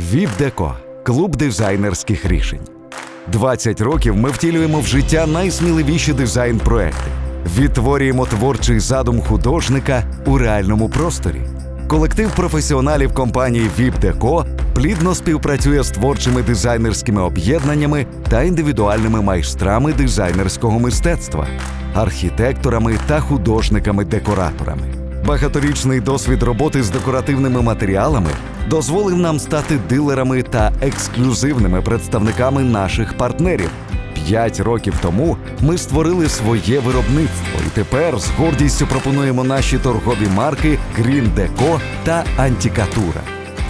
ВІП-Деко клуб дизайнерських рішень. 20 років ми втілюємо в життя найсміливіші дизайн-проекти, відтворюємо творчий задум художника у реальному просторі. Колектив професіоналів компанії ВІП-Деко плідно співпрацює з творчими дизайнерськими об'єднаннями та індивідуальними майстрами дизайнерського мистецтва, архітекторами та художниками-декораторами. Багаторічний досвід роботи з декоративними матеріалами дозволив нам стати дилерами та ексклюзивними представниками наших партнерів. П'ять років тому ми створили своє виробництво і тепер з гордістю пропонуємо наші торгові марки Green Deco та Антікатура.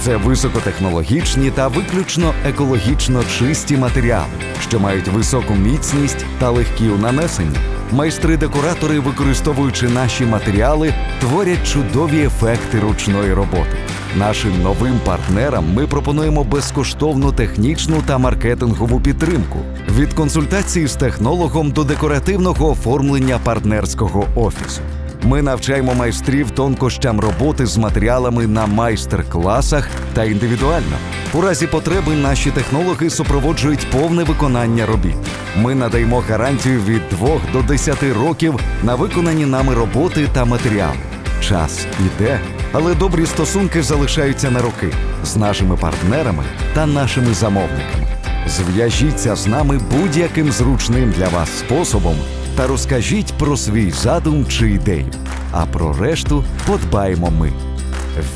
Це високотехнологічні та виключно екологічно чисті матеріали, що мають високу міцність та легкі у нанесенні. Майстри-декоратори, використовуючи наші матеріали, творять чудові ефекти ручної роботи. Нашим новим партнерам ми пропонуємо безкоштовну технічну та маркетингову підтримку від консультації з технологом до декоративного оформлення партнерського офісу. Ми навчаємо майстрів тонкощам роботи з матеріалами на майстер-класах та індивідуально. У разі потреби наші технологи супроводжують повне виконання робіт. Ми надаємо гарантію від 2 до 10 років на виконані нами роботи та матеріали. Час іде, але добрі стосунки залишаються на роки з нашими партнерами та нашими замовниками. Зв'яжіться з нами будь-яким зручним для вас способом та розкажіть про свій задум чи ідею. А про решту подбаємо ми.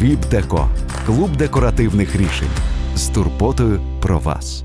ВІП-Деко клуб декоративних рішень з турботою про вас.